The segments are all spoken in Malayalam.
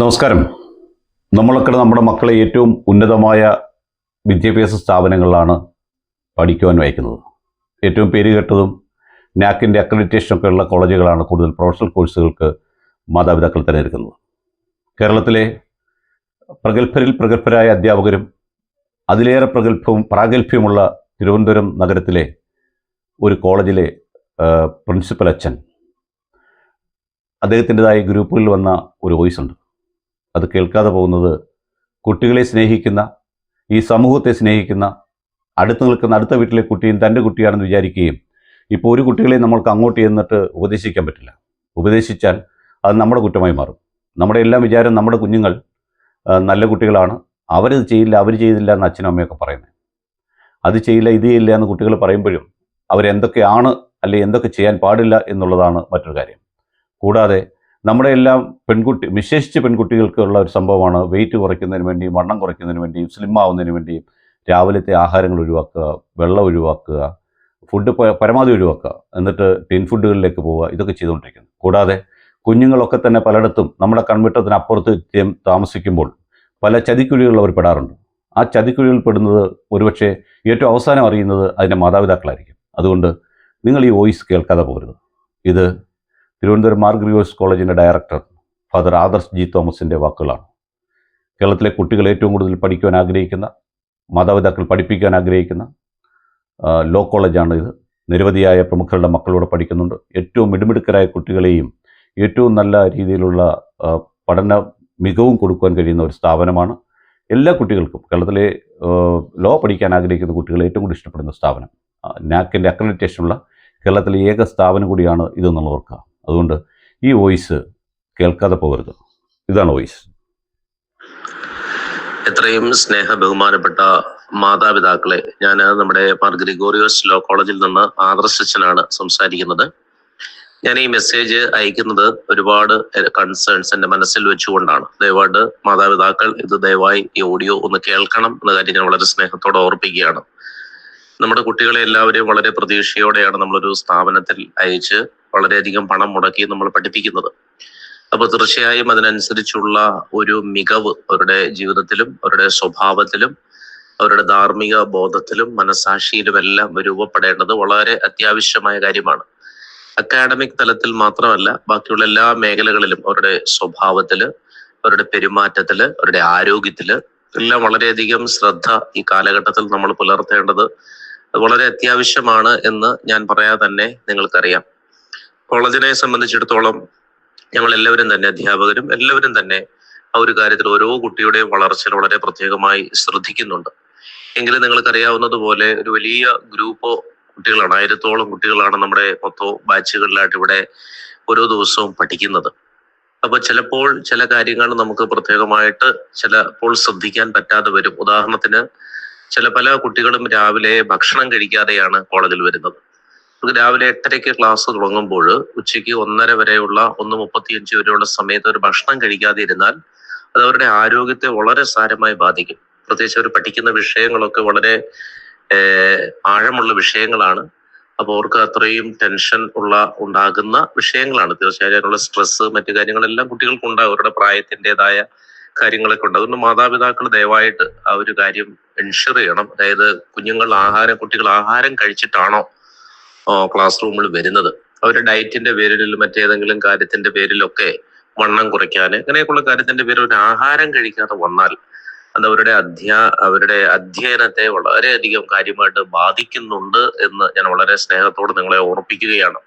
നമസ്കാരം. നമ്മളൊക്കെ നമ്മുടെ മക്കളെ ഏറ്റവും ഉന്നതമായ വിദ്യാഭ്യാസ സ്ഥാപനങ്ങളിലാണ് പഠിക്കുവാൻ വയ്ക്കുന്നത്. ഏറ്റവും പേര് കേട്ടതും നാക്കിന്റെ അക്രഡിറ്റേഷനൊക്കെ ഉള്ള കോളേജുകളാണ് കൂടുതൽ പ്രൊഫഷണൽ കോഴ്സുകൾക്ക് മാതാപിതാക്കൾ തിരഞ്ഞെടുക്കുന്നത്. കേരളത്തിലെ പ്രഗത്ഭരിൽ പ്രഗത്ഭരായ അധ്യാപകരും അതിലേറെ പ്രഗത്ഭവും പ്രാഗൽഭ്യമുള്ള തിരുവനന്തപുരം നഗരത്തിലെ ഒരു കോളേജിലെ പ്രിൻസിപ്പൽ അച്ഛൻ. അദ്ദേഹത്തിന്റെതായ ഗ്രൂപ്പുകളിൽ വന്ന ഒരു വോയിസ് ഉണ്ട്. അത് കേൾക്കാതെ പോകുന്നത് കുട്ടികളെ സ്നേഹിക്കുന്ന ഈ സമൂഹത്തെ സ്നേഹിക്കുന്ന അടുത്ത് നിൽക്കുന്ന അടുത്ത വീട്ടിലെ കുട്ടിയും തന്റെ കുട്ടിയാണെന്ന് വിചാരിക്കുകയും ഇപ്പോൾ ഒരു കുട്ടികളെ നമ്മൾക്ക് അങ്ങോട്ട് ചെന്നിട്ട് ഉപദേശിക്കാൻ പറ്റില്ല. ഉപദേശിച്ചാൽ അത് നമ്മുടെ കുറ്റമായി മാറും. നമ്മുടെ എല്ലാം വിചാരം നമ്മുടെ കുഞ്ഞുങ്ങൾ നല്ല കുട്ടികളാണ്. അവരത് ചെയ്യില്ല അവർ ചെയ്തില്ല എന്ന് അച്ഛനും അമ്മയൊക്കെ പറയുന്നത്. അത് ചെയ്യില്ല ഇത് ചെയ്യില്ല എന്ന് കുട്ടികൾ പറയുമ്പോഴും അവരെന്തൊക്കെയാണ് അല്ലെങ്കിൽ എന്തൊക്കെ ചെയ്യാൻ പാടില്ല എന്നുള്ളതാണ് മറ്റൊരു കാര്യം. കൂടാതെ നമ്മുടെ എല്ലാം പെൺകുട്ടി വിശേഷിച്ച് പെൺകുട്ടികൾക്കുള്ള ഒരു സംഭവമാണ് വെയിറ്റ് കുറയ്ക്കുന്നതിന് വേണ്ടിയും വണ്ണം കുറയ്ക്കുന്നതിന് വേണ്ടിയും സ്ലിം ആവുന്നതിന് വേണ്ടിയും രാവിലത്തെ ആഹാരങ്ങൾ ഒഴിവാക്കുക വെള്ളം ഒഴിവാക്കുക ഫുഡ് പരമാവധി ഒഴിവാക്കുക എന്നിട്ട് ടിൻ ഫുഡുകളിലേക്ക് പോവുക ഇതൊക്കെ ചെയ്തുകൊണ്ടിരിക്കുന്നു. കൂടാതെ കുഞ്ഞുങ്ങളൊക്കെ തന്നെ പലയിടത്തും നമ്മുടെ കൺവെട്ടത്തിനപ്പുറത്ത് താമസിക്കുമ്പോൾ പല ചതിക്കുഴികളിൽ അവർ പെടാറുണ്ട്. ആ ചതിക്കുഴികളിൽ പെടുന്നത് ഒരുപക്ഷെ ഏറ്റവും അവസാനം അറിയുന്നത് അതിന്റെ മാതാപിതാക്കളായിരിക്കും. അതുകൊണ്ട് നിങ്ങൾ ഈ വോയിസ് കേൾക്കാതെ പോകരുത്. ഇത് തിരുവനന്തപുരം മാർഗ്രിയോസ് കോളേജിന്റെ ഡയറക്ടർ ഫാദർ ആദർശ് ജി തോമസിന്റെ വാക്കുകളാണ്. കേരളത്തിലെ കുട്ടികൾ ഏറ്റവും കൂടുതൽ പഠിക്കുവാൻ ആഗ്രഹിക്കുന്ന മാതാപിതാക്കൾ പഠിപ്പിക്കാൻ ആഗ്രഹിക്കുന്ന ലോ കോളേജാണ് ഇത്. നിരവധിയായ പ്രമുഖരുടെ മക്കളോട് പഠിക്കുന്നുണ്ട്. ഏറ്റവും മിടുമിടുക്കരായ കുട്ടികളെയും ഏറ്റവും നല്ല രീതിയിലുള്ള പഠന മികവും കൊടുക്കുവാൻ കഴിയുന്ന ഒരു സ്ഥാപനമാണ് എല്ലാ കുട്ടികൾക്കും കേരളത്തിലെ ലോ പഠിക്കാൻ ആഗ്രഹിക്കുന്ന കുട്ടികൾ ഏറ്റവും കൂടുതൽ ഇഷ്ടപ്പെടുന്ന സ്ഥാപനം. നാക്കിന്റെ അക്രഡിറ്റേഷനുള്ള കേരളത്തിലെ ഏക സ്ഥാപനം കൂടിയാണ് ഇതെന്നുള്ള ഓർക്കുക അതുകൊണ്ട് ഈ വോയിസ് കേൾക്കാതെ പോകരുത്. ഇതാണ് വോയിസ്. എത്രയും സ്നേഹ ബഹുമാനപ്പെട്ട മാതാപിതാക്കളെ ഞാൻ നമ്മുടെ മാർ ഗ്രിഗോറിയോസ് ലോ കോളേജിൽ നിന്ന് ആദർശച്ചനാണ് സംസാരിക്കുന്നത്. ഞാൻ ഈ മെസ്സേജ് അയക്കുന്നത് ഒരുപാട് കൺസേൺസ് എന്റെ മനസ്സിൽ വെച്ചുകൊണ്ടാണ്. ദയവായിട്ട് മാതാപിതാക്കൾ ഇത് ദയവായി ഈ ഓഡിയോ ഒന്ന് കേൾക്കണം എന്ന കാര്യം ഞാൻ വളരെ സ്നേഹത്തോടെ ഓർപ്പിക്കുകയാണ്. നമ്മുടെ കുട്ടികളെ എല്ലാവരെയും വളരെ പ്രതീക്ഷയോടെയാണ് നമ്മളൊരു സ്ഥാപനത്തിൽ അയച്ച് വളരെയധികം പണം മുടക്കി നമ്മൾ പഠിപ്പിക്കുന്നത്. അപ്പൊ തീർച്ചയായും അതിനനുസരിച്ചുള്ള ഒരു മികവ് അവരുടെ ജീവിതത്തിലും അവരുടെ സ്വഭാവത്തിലും അവരുടെ ധാർമ്മിക ബോധത്തിലും മനസാക്ഷിയിലും എല്ലാം രൂപപ്പെടേണ്ടത് വളരെ അത്യാവശ്യമായ കാര്യമാണ്. അക്കാഡമിക് തലത്തിൽ മാത്രമല്ല ബാക്കിയുള്ള എല്ലാ മേഖലകളിലും അവരുടെ സ്വഭാവത്തിൽ അവരുടെ പെരുമാറ്റത്തിൽ അവരുടെ ആരോഗ്യത്തിൽ എല്ലാം വളരെയധികം ശ്രദ്ധ ഈ കാലഘട്ടത്തിൽ നമ്മൾ പുലർത്തേണ്ടത് വളരെ അത്യാവശ്യമാണ് എന്ന് ഞാൻ പറയാതെ തന്നെ നിങ്ങൾക്കറിയാം. കോളേജിനെ സംബന്ധിച്ചിടത്തോളം ഞങ്ങൾ എല്ലാവരും തന്നെ അധ്യാപകരും എല്ലാവരും തന്നെ ആ ഒരു കാര്യത്തിൽ ഓരോ കുട്ടിയുടെയും വളർച്ചയിൽ വളരെ പ്രത്യേകമായി ശ്രദ്ധിക്കുന്നുണ്ട്. എങ്കിലും നിങ്ങൾക്കറിയാവുന്നതുപോലെ ഒരു വലിയ ഗ്രൂപ്പ് കുട്ടികളാണ് ആയിരത്തോളം കുട്ടികളാണ് നമ്മുടെ മൊത്തം ബാച്ചുകളിലായിട്ട് ഇവിടെ ഓരോ ദിവസവും പഠിക്കുന്നത്. അപ്പൊ ചിലപ്പോൾ ചില കാര്യങ്ങൾ നമുക്ക് പ്രത്യേകമായിട്ട് ചിലപ്പോൾ ശ്രദ്ധിക്കാൻ പറ്റാതെ വരും. ഉദാഹരണത്തിന് ചില പല കുട്ടികളും രാവിലെ ഭക്ഷണം കഴിക്കാതെയാണ് കോളേജിൽ വരുന്നത്. രാവിലെ എട്ടരയ്ക്ക് ക്ലാസ് തുടങ്ങുമ്പോൾ ഉച്ചയ്ക്ക് ഒന്നര വരെയുള്ള ഒന്ന് മുപ്പത്തിയഞ്ച് വരെയുള്ള സമയത്ത് ഒരു ഭക്ഷണം കഴിക്കാതെ ഇരുന്നാൽ അത് അവരുടെ ആരോഗ്യത്തെ വളരെ സാരമായി ബാധിക്കും. പ്രത്യേകിച്ച് അവർ പഠിക്കുന്ന വിഷയങ്ങളൊക്കെ വളരെ ആഴമുള്ള വിഷയങ്ങളാണ്. അപ്പൊ അവർക്ക് അത്രയും ടെൻഷൻ ഉള്ള ഉണ്ടാകുന്ന വിഷയങ്ങളാണ്. തീർച്ചയായും അതിനുള്ള സ്ട്രെസ് മറ്റു കാര്യങ്ങളെല്ലാം കുട്ടികൾക്ക് ഉണ്ടാകും. അവരുടെ പ്രായത്തിന്റെതായ കാര്യങ്ങളൊക്കെ ഉണ്ട്. അതുകൊണ്ട് മാതാപിതാക്കൾ ദയവായിട്ട് ആ ഒരു കാര്യം എൻഷുർ ചെയ്യണം. അതായത് കുഞ്ഞുങ്ങൾ ആഹാരം കുട്ടികൾ ആഹാരം കഴിച്ചിട്ടാണോ ക്ലാസ് റൂമിൽ വരുന്നത്. അവരുടെ ഡയറ്റിന്റെ പേരിലും മറ്റേതെങ്കിലും കാര്യത്തിന്റെ പേരിലൊക്കെ വണ്ണം കുറയ്ക്കാൻ അങ്ങനെയൊക്കെയുള്ള കാര്യത്തിന്റെ പേരിൽ ഒരു ആഹാരം കഴിക്കാതെ വന്നാൽ അത് അവരുടെ അധ്യാ അവരുടെ അധ്യയനത്തെ വളരെയധികം കാര്യമായിട്ട് ബാധിക്കുന്നുണ്ട് എന്ന് ഞാൻ വളരെ സ്നേഹത്തോട് നിങ്ങളെ ഓർപ്പിക്കുകയാണ്.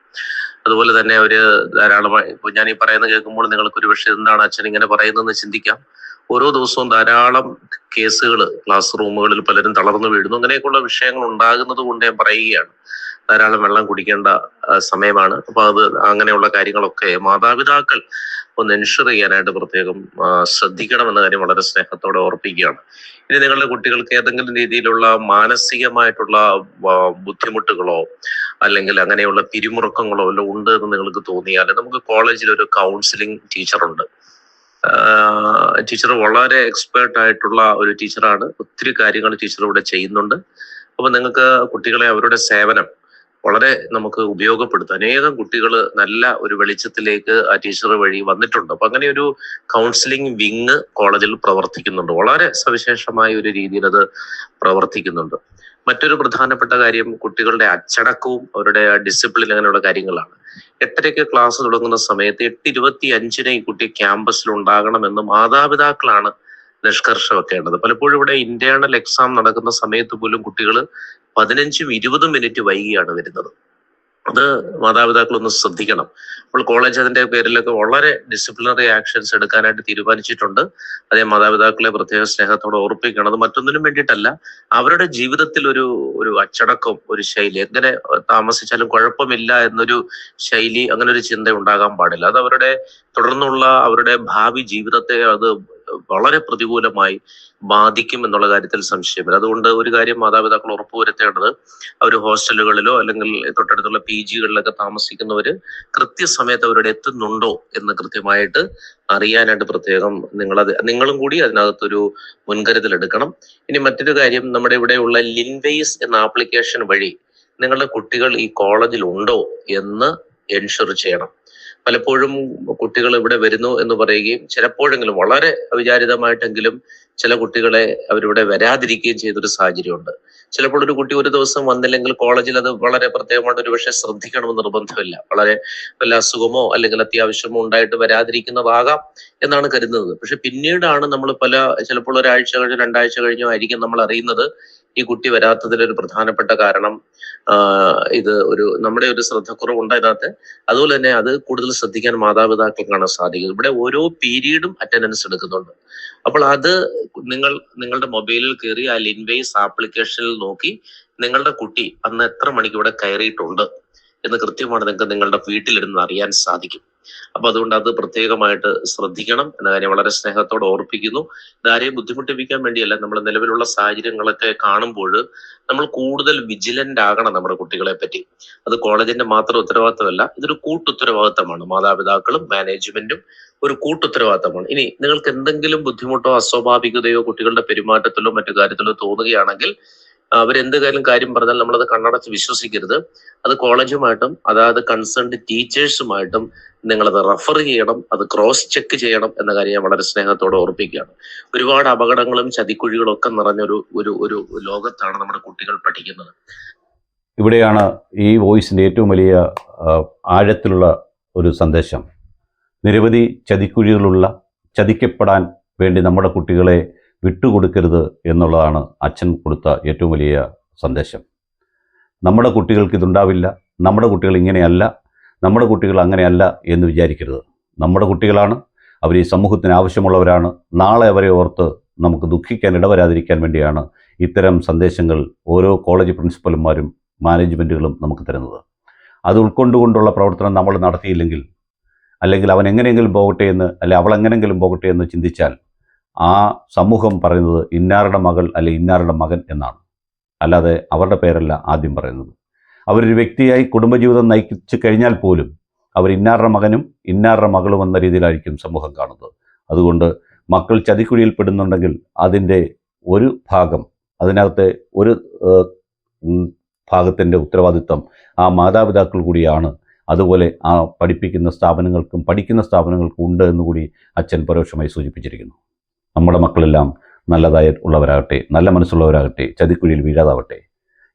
അതുപോലെ തന്നെ അവർ ധാരാളമായി ഇപ്പൊ ഞാൻ ഈ പറയുന്ന കേൾക്കുമ്പോൾ നിങ്ങൾക്ക് ഒരു പക്ഷേ എന്താണ് അച്ഛൻ ഇങ്ങനെ പറയുന്നതെന്ന് ചിന്തിക്കാം. ഓരോ ദിവസവും ധാരാളം കേസുകൾ ക്ലാസ് റൂമുകളിൽ പലരും തളർന്നു വീഴുന്നു. അങ്ങനെയൊക്കെയുള്ള വിഷയങ്ങൾ ഉണ്ടാകുന്നത് കൊണ്ട് ഞാൻ പറയുകയാണ്. ധാരാളം വെള്ളം കുടിക്കേണ്ട സമയമാണ്. അപ്പൊ അത് അങ്ങനെയുള്ള കാര്യങ്ങളൊക്കെ മാതാപിതാക്കൾ ഒന്ന് എൻഷുർ ചെയ്യാനായിട്ട് പ്രത്യേകം ശ്രദ്ധിക്കണം ശ്രദ്ധിക്കണമെന്ന കാര്യം വളരെ സ്നേഹത്തോടെ ഓർപ്പിക്കുകയാണ്. ഇനി നിങ്ങളുടെ കുട്ടികൾക്ക് ഏതെങ്കിലും രീതിയിലുള്ള മാനസികമായിട്ടുള്ള ബുദ്ധിമുട്ടുകളോ അല്ലെങ്കിൽ അങ്ങനെയുള്ള പിരിമുറുക്കങ്ങളോ വല്ലതും ഉണ്ട് എന്ന് നിങ്ങൾക്ക് തോന്നിയാൽ നമുക്ക് കോളേജിൽ ഒരു കൗൺസിലിംഗ് ടീച്ചറുണ്ട് ടീച്ചർ വളരെ എക്സ്പേർട്ട് ആയിട്ടുള്ള ഒരു ടീച്ചറാണ്. ഒത്തിരി കാര്യങ്ങൾ ടീച്ചർ ഇവിടെ ചെയ്യുന്നുണ്ട്. അപ്പൊ നിങ്ങൾക്ക് കുട്ടികളെ അവരുടെ സേവനം വളരെ നമുക്ക് ഉപയോഗപ്പെടുത്തും. അനേകം കുട്ടികൾ നല്ല ഒരു വെളിച്ചത്തിലേക്ക് ആ ടീച്ചർ വഴി വന്നിട്ടുണ്ട്. അപ്പൊ അങ്ങനെ ഒരു കൗൺസിലിംഗ് വിങ് കോളേജിൽ പ്രവർത്തിക്കുന്നുണ്ട്. വളരെ സവിശേഷമായ ഒരു രീതിയിൽ അത് പ്രവർത്തിക്കുന്നുണ്ട്. മറ്റൊരു പ്രധാനപ്പെട്ട കാര്യം കുട്ടികളുടെ അച്ചടക്കവും അവരുടെ ഡിസിപ്ലിൻ അങ്ങനെയുള്ള കാര്യങ്ങളാണ്. എട്ടരയ്ക്ക് ക്ലാസ് തുടങ്ങുന്ന സമയത്ത് എട്ട് ഇരുപത്തി അഞ്ചിന് ഈ കുട്ടി ക്യാമ്പസിൽ ഉണ്ടാകണമെന്ന് മാതാപിതാക്കളാണ് നിഷ്കർഷ വെക്കേണ്ടത്. പലപ്പോഴും ഇവിടെ ഇന്റേണൽ എക്സാം നടക്കുന്ന സമയത്ത് പോലും കുട്ടികൾ പതിനഞ്ചും ഇരുപതും മിനിറ്റ് വൈകിയാണ് വരുന്നത്. അത് മാതാപിതാക്കൾ ഒന്ന് ശ്രദ്ധിക്കണം. അപ്പോൾ കോളേജ് അതിന്റെ പേരിലൊക്കെ വളരെ ഡിസിപ്ലിനറി ആക്ഷൻസ് എടുക്കാനായിട്ട് തീരുമാനിച്ചിട്ടുണ്ട്. അതേ മാതാപിതാക്കളെ പ്രത്യേക സ്നേഹത്തോടെ ഓർപ്പിക്കണം. അത് മറ്റൊന്നിനും വേണ്ടിയിട്ടല്ല അവരുടെ ജീവിതത്തിൽ ഒരു ഒരു അച്ചടക്കം ഒരു ശൈലി. എങ്ങനെ താമസിച്ചാലും കുഴപ്പമില്ല എന്നൊരു ശൈലി അങ്ങനെ ഒരു ചിന്ത ഉണ്ടാകാൻ പാടില്ല. അത് അവരുടെ തുടർന്നുള്ള അവരുടെ ഭാവി ജീവിതത്തെ അത് വളരെ പ്രതികൂലമായി ബാധിക്കും എന്നുള്ള കാര്യത്തിൽ സംശയമില്ല. അതുകൊണ്ട് ഒരു കാര്യം മാതാപിതാക്കൾ ഉറപ്പുവരുത്തേണ്ടത് അവർ ഹോസ്റ്റലുകളിലോ അല്ലെങ്കിൽ തൊട്ടടുത്തുള്ള പി ജികളിലൊക്കെ താമസിക്കുന്നവര് കൃത്യസമയത്ത് അവരുടെ എത്തുന്നുണ്ടോ എന്ന് കൃത്യമായിട്ട് അറിയാനായിട്ട് പ്രത്യേകം നിങ്ങളത് നിങ്ങളും കൂടി അതിനകത്തൊരു മുൻകരുതൽ എടുക്കണം ഇനി മറ്റൊരു കാര്യം നമ്മുടെ ഇവിടെയുള്ള ലിൻവേസ് എന്ന ആപ്ലിക്കേഷൻ വഴി നിങ്ങളുടെ കുട്ടികൾ ഈ കോളേജിൽ ഉണ്ടോ എന്ന് എൻഷുർ ചെയ്യണം. പലപ്പോഴും കുട്ടികൾ ഇവിടെ വരുന്നു എന്ന് പറയുകയും ചിലപ്പോഴെങ്കിലും വളരെ അവിചാരിതമായിട്ടെങ്കിലും ചില കുട്ടികളെ അവരിവിടെ വരാതിരിക്കുകയും ചെയ്തൊരു സാഹചര്യമുണ്ട്. ചിലപ്പോൾ ഒരു കുട്ടി ഒരു ദിവസം വന്നില്ലെങ്കിൽ കോളേജിൽ അത് വളരെ പ്രത്യേകമായിട്ട് ഒരു പക്ഷേ ശ്രദ്ധിക്കണമെന്ന് നിർബന്ധമില്ല. വളരെ വല്ല അസുഖമോ അല്ലെങ്കിൽ അത്യാവശ്യമോ ഉണ്ടായിട്ട് വരാതിരിക്കുന്നതാകാം എന്നാണ് കരുതുന്നത്. പക്ഷെ പിന്നീടാണ് നമ്മൾ പല ചിലപ്പോൾ ഒരാഴ്ച കഴിഞ്ഞോ രണ്ടാഴ്ച കഴിഞ്ഞോ ആയിരിക്കും നമ്മൾ അറിയുന്നത് ഈ കുട്ടി വരാത്തതിലൊരു പ്രധാനപ്പെട്ട കാരണം ഇത് ഒരു നമ്മുടെ ഒരു ശ്രദ്ധക്കുറവുണ്ട് അതിനകത്ത് അതുപോലെ തന്നെ അത് കൂടുതൽ ശ്രദ്ധിക്കാൻ മാതാപിതാക്കൾക്കാണ് സാധിക്കും. ഇവിടെ ഓരോ പീരീഡും അറ്റൻഡൻസ് എടുക്കുന്നുണ്ട്. അപ്പോൾ അത് നിങ്ങൾ നിങ്ങളുടെ മൊബൈലിൽ കയറി ആ ലിൻവേസ് ആപ്ലിക്കേഷനിൽ നോക്കി നിങ്ങളുടെ കുട്ടി അന്ന് എത്ര മണിക്ക് ഇവിടെ കയറിയിട്ടുണ്ട് എന്ന് കൃത്യമാണ് നിങ്ങൾക്ക് നിങ്ങളുടെ വീട്ടിലിരുന്ന് അറിയാൻ സാധിക്കും. അപ്പൊ അതുകൊണ്ട് അത് പ്രത്യേകമായിട്ട് ശ്രദ്ധിക്കണം എന്ന കാര്യം വളരെ സ്നേഹത്തോടെ ഓർപ്പിക്കുന്നു. ഇതാരെയും ബുദ്ധിമുട്ടിപ്പിക്കാൻ വേണ്ടിയല്ല. നമ്മൾ നിലവിലുള്ള സാഹചര്യങ്ങളൊക്കെ കാണുമ്പോൾ നമ്മൾ കൂടുതൽ വിജിലന്റ് ആകണം നമ്മുടെ കുട്ടികളെ പറ്റി. അത് കോളേജിന്റെ മാത്രം ഉത്തരവാദിത്തമല്ല ഇതൊരു കൂട്ടുത്തരവാദിത്തമാണ്. മാതാപിതാക്കളും മാനേജ്മെന്റും ഒരു കൂട്ടുത്തരവാദിത്തമാണ്. ഇനി നിങ്ങൾക്ക് എന്തെങ്കിലും ബുദ്ധിമുട്ടോ അസ്വാഭാവികതയോ കുട്ടികളുടെ പെരുമാറ്റത്തിലോ മറ്റു കാര്യത്തിലോ തോന്നുകയാണെങ്കിൽ അവരെന്ത് കാര്യം കാര്യം പറഞ്ഞാൽ നമ്മളത് കണ്ണടച്ച് വിശ്വസിക്കരുത്. അത് കോളേജുമായിട്ടും അതായത് കൺസേൺഡ് ടീച്ചേഴ്സുമായിട്ടും നിങ്ങളത് റഫർ ചെയ്യണം അത് ക്രോസ് ചെക്ക് ചെയ്യണം എന്ന കാര്യം ഞാൻ വളരെ സ്നേഹത്തോടെ ഓർപ്പിക്കുകയാണ്. ഒരുപാട് അപകടങ്ങളും ചതിക്കുഴികളും ഒക്കെ നിറഞ്ഞൊരു ഒരു ഒരു ലോകത്താണ് നമ്മുടെ കുട്ടികൾ പഠിക്കുന്നത്. ഇവിടെയാണ് ഈ വോയിസിന്റെ ഏറ്റവും വലിയ ആഴത്തിലുള്ള ഒരു സന്ദേശം. നിരവധി ചതിക്കുഴികളുള്ള ചതിക്കപ്പെടാൻ വേണ്ടി നമ്മുടെ കുട്ടികളെ വിട്ടുകൊടുക്കരുത് എന്നുള്ളതാണ് അച്ഛൻ കൊടുത്ത ഏറ്റവും വലിയ സന്ദേശം. നമ്മുടെ കുട്ടികൾക്ക് ഇതുണ്ടാവില്ല നമ്മുടെ കുട്ടികൾ ഇങ്ങനെയല്ല നമ്മുടെ കുട്ടികൾ അങ്ങനെയല്ല എന്ന് വിചാരിക്കരുത്. നമ്മുടെ കുട്ടികളാണ് അവർ ഈ സമൂഹത്തിന് ആവശ്യമുള്ളവരാണ്. നാളെ അവരെ ഓർത്ത് നമുക്ക് ദുഃഖിക്കാൻ ഇടവരാതിരിക്കാൻ വേണ്ടിയാണ് ഇത്തരം സന്ദേശങ്ങൾ ഓരോ കോളേജ് പ്രിൻസിപ്പൽമാരും മാനേജ്മെന്റുകളും നമുക്ക് തരുന്നത്. അത് ഉൾക്കൊണ്ടുകൊണ്ടുള്ള പ്രവർത്തനം നമ്മൾ നടത്തിയില്ലെങ്കിൽ അല്ലെങ്കിൽ അവൻ എങ്ങനെയെങ്കിലും പോകട്ടെ എന്ന് അല്ലെ അവൾ എങ്ങനെയെങ്കിലും പോകട്ടെ എന്ന് ചിന്തിച്ചാൽ ആ സമൂഹം പറയുന്നത് ഇന്നാരുടെ മകൾ അല്ലെ ഇന്നാരുടെ മകൻ എന്നാണ്. അല്ലാതെ അവരുടെ പേരല്ല ആദ്യം പറയുന്നത്. അവരൊരു വ്യക്തിയായി കുടുംബജീവിതം നയിച്ചു കഴിഞ്ഞാൽ പോലും അവർ ഇന്നാരുടെ മകനും ഇന്നാരുടെ മകളും എന്ന രീതിയിലായിരിക്കും സമൂഹം കാണുന്നത്. അതുകൊണ്ട് മക്കൾ ചതിക്കുഴിയിൽ പെടുന്നുണ്ടെങ്കിൽ അതിന്റെ ഒരു ഭാഗം അതിനകത്തെ ഒരു ഭാഗത്തിന്റെ ഉത്തരവാദിത്വം ആ മാതാപിതാക്കൾ കൂടിയാണ്. അതുപോലെ ആ പഠിപ്പിക്കുന്ന സ്ഥാപനങ്ങൾക്കും പഠിക്കുന്ന സ്ഥാപനങ്ങൾക്കും ഉണ്ട് എന്നുകൂടി അച്ഛൻ പരോക്ഷമായി സൂചിപ്പിച്ചിരിക്കുന്നു. നമ്മുടെ മക്കളെല്ലാം നല്ലതായി ഉള്ളവരാകട്ടെ നല്ല മനസ്സുള്ളവരാകട്ടെ ചതിക്കുഴിയിൽ വീഴാതാവട്ടെ.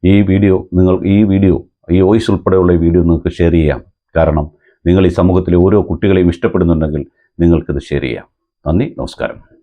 ഈ വീഡിയോ നിങ്ങൾ ഈ വീഡിയോ ഈ വോയിസ് ഉൾപ്പെടെയുള്ള ഈ വീഡിയോ നിങ്ങൾക്ക് ഷെയർ ചെയ്യാം. കാരണം നിങ്ങൾ ഈ സമൂഹത്തിലെ ഓരോ കുട്ടികളെയും ഇഷ്ടപ്പെടുന്നുണ്ടെങ്കിൽ നിങ്ങൾക്കിത് ഷെയർ ചെയ്യാം. നന്ദി നമസ്കാരം.